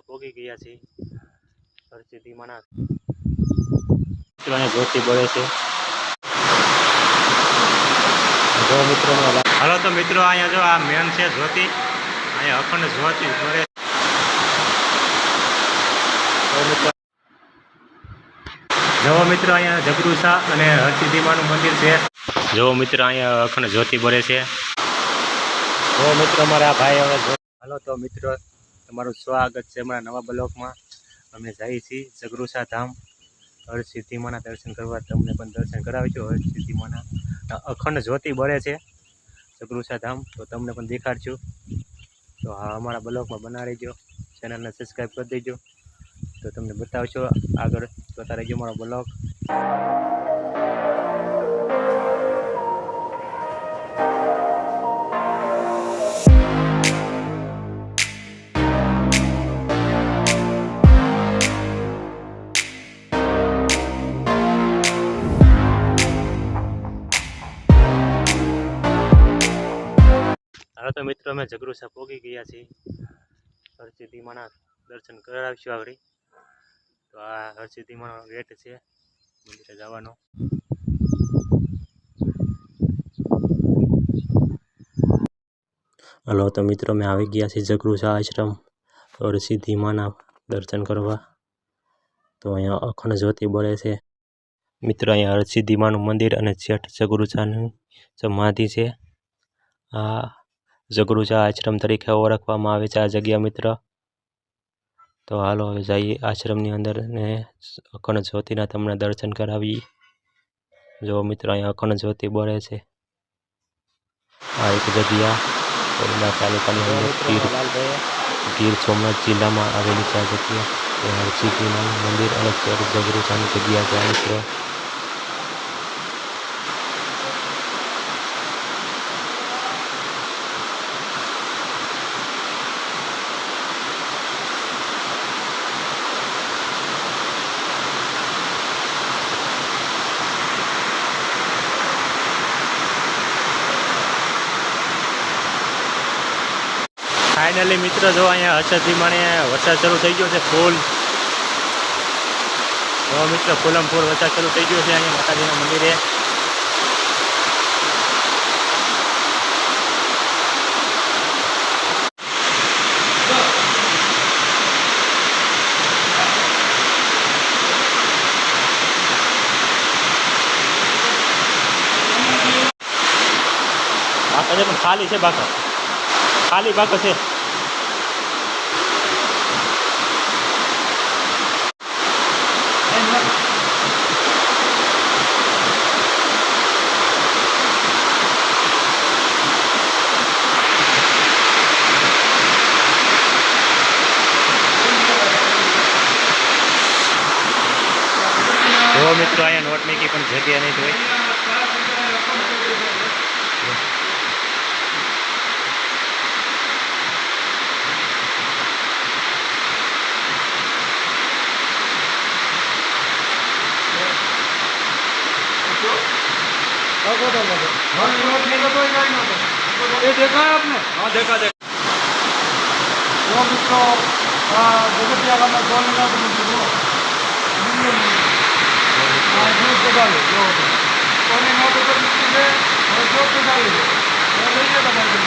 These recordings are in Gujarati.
પોગી ગયા છીએ. પરિસ્થિતિ માના મિત્રોને જોતી બળે છે. જો મિત્રો હાલો તો મિત્રો અહીંયા જો આ મેન છે જ્યોતિ. અહીંયા અખંડ જ્યોતિ બળે જવો મિત્રો અહીંયા જગરુસા અને હરસિદ્ધિમાનું મંદિર છે. જવો મિત્રો અહીંયા અખંડ જ્યોતિ બળે છે. જો મિત્રો મારા ભાઈ હવે હાલો તો મિત્રો તમારું સ્વાગત છે અમારા નવા બ્લોકમાં. અમે જઈએ છીએ જગરૂસા ધામ. હરસિદ્ધિમાના દર્શન કરવા તમને પણ દર્શન કરાવીશું. હરસિદ્ધિમાના અખંડ જ્યોતિ બળે છે જગરૂસા ધામ. તો તમને પણ દેખાડશું. તો હા, અમારા બ્લોકમાં બના રહેજો. ચેનલને સબસ્ક્રાઈબ કરી દેજો. તો તમને બતાવશો આગળ. જોતા રહેજો મારો બ્લોગ તો મિત્રો અમે જગરૂસા પોગી ગયા છીએ. હરસિદ્ધિમાના દર્શન કરાવીશું આગળ. તો આ હરસિદ્ધિમાનો ગેટ છે, મંદિરે જવાનો. હલો, તો મિત્રો અમે આવી ગયા છીએ જગરૂસા આશ્રમ. હરસિદ્ધિમાના દર્શન કરવા. તો અહીંયા અખંડ જ્યોતિ બળે છે. મિત્રો, અહીંયા હરસિદ્ધિમાનું મંદિર અને જેઠ જગરૂસાની સમાધિ છે. આ જગરુજા આશ્રમ તરીકે ઓળખવામાં આવે છે આ જગ્યા મિત્ર. તો હાલો, હવે જઈએ આશ્રમની અંદર ને અખંડ જ્યોતિના તમને દર્શન કરાવીએ. જો મિત્ર અહીંયા અખંડ જ્યોતિ બળે છે. આ એક જગ્યા તાલુકાની અંદર ગીર સોમનાથ જિલ્લામાં આવેલી છે આ જગ્યા. એ મંદિર અને શેઠ જગરુસાની જગ્યા છે મિત્રો. ફાઇનલી મિત્રો, જો અહીંયા હર્ષદથી માણે વરસાદ શરૂ થઈ ગયો છે, ફૂલ. જો મિત્રો, ફૂલમ ફૂલ વરસાદ શરૂ થઈ ગયો છે, અહીંયા માતાજીના મંદિરે. બાકા છે પણ ખાલી છે બાકા. ખાલી બાકો છે. જો મિત્રો અહીંયા નોટ મેકી પણ જગ્યા નહીં જોઈ ये देखा है आपने हाँ देखा देखा जो मित्रों जगतिया का मैं कौन लगा ચાલુ જો કોને નોટ ઉપર મૂકી છે હવે જોબ તો ચાલુ લઈ જાય તમારે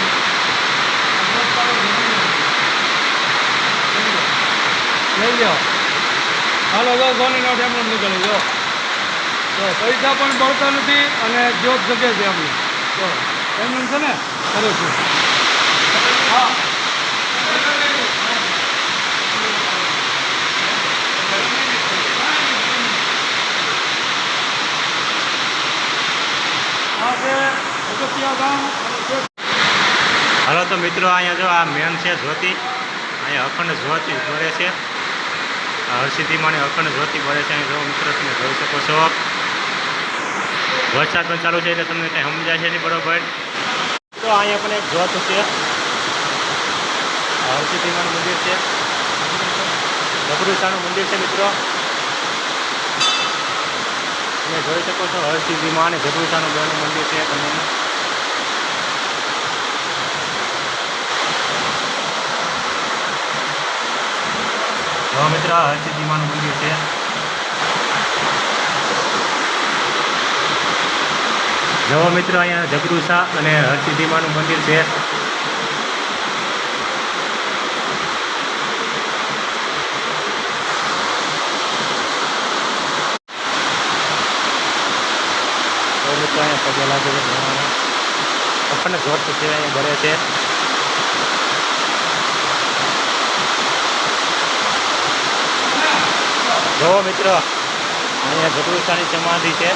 લઈ જાઓ હાલો જો કોની નોટ એમને નીકળે જો તો પૈસા પણ બળતો નથી અને જોબ જગે છે એમનું તો એમનું છે ને કરું છું હા હાલો તો મિત્રો, અહીંયા જો આ મેન છે જ્યોતિ. અહીંયા અખંડ જ્યોતિ ભરે છે. હરસિદ્ધિમાની અખંડ જ્યોતિ ભરે છે. અહીં જો મિત્રો, તમે જોઈ શકો છો. વરસાદ પણ ચાલુ છે એટલે તમને કંઈ સમજાય છે નહીં બરોબર. તો અહીંયા પણ એક જ્યોત છે. હરસિદ્ધિમાનું મંદિર છે. ગભરુશાનું મંદિર છે મિત્રો. તમે જોઈ શકો છો હરસિદ્ધિમાં અને ગભરુશાનું બેનું મંદિર છે. તમે જો મિત્ર, આ હરસિદ્ધિમાનું મંદિર છે. જવા મિત્ર, અહીંયા જગરૂસા અને હરસિદ્ધિમાનું મંદિર છે. આપણને જોર છે અહીંયા ભરે છે. જો મિત્રો, અહીંયા જગરૂસાની સમાધિ છે.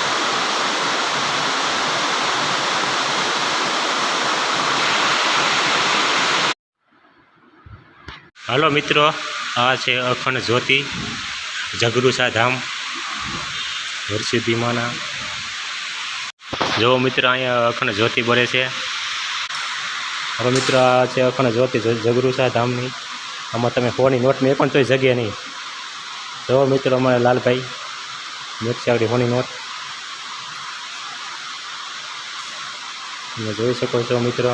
હલો મિત્રો, આ છે અખંડ જ્યોતિ, જગરૂસા ધામ હરસિદ્ધિમાના જો મિત્ર, અહીંયા અખંડ જ્યોતિ બળે છે. હવે મિત્ર, આ છે અખંડ જ્યોતિ, જગરૂસા ધામની. આમાં તમે ફોની નોટ મેં પણ તોય જગ્યા નહીં. જો મિત્રો અમારે લાલભાઈ, મિરચાવડી હોની નોટ તમે જોઈ શકો છો મિત્રો.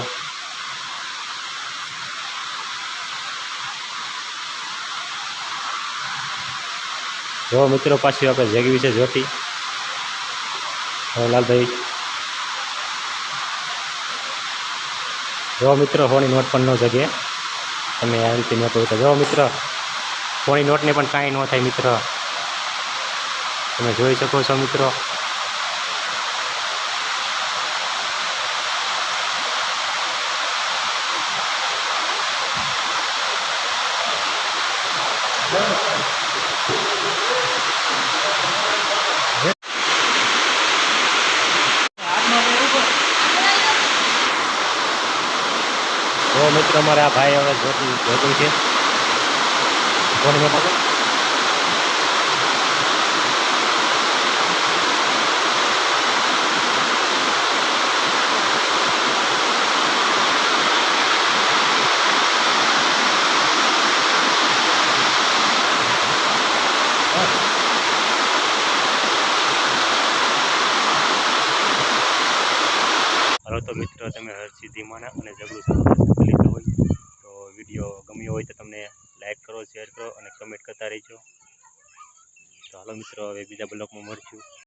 જો મિત્રો પાછી આપણે જગવી છે જોતી. લાલભાઈ. જો મિત્રો હોની નોટ પણ ન જગે. તમે આ રીતે નોટ હોય તો જો મિત્ર હોની નોટને પણ કાંઈ ન થાય મિત્ર. તમે જોઈ શકો છો મિત્રો. મિત્રો મિત્ર અમારે આ ભાઈ હવે જોતું જોતું છે. નોટ આપો. હાલો તો મિત્રો, તમે હરસિદ્ધિમાના અને જગડું સાંભળી હોય તો વીડિયો ગમ્યો હોય તો તમને લાઈક કરો શેર કરો અને કમેન્ટ કરતા રહેજો. તો હાલો મિત્રો, હવે બીજા બ્લોગમાં મળશું.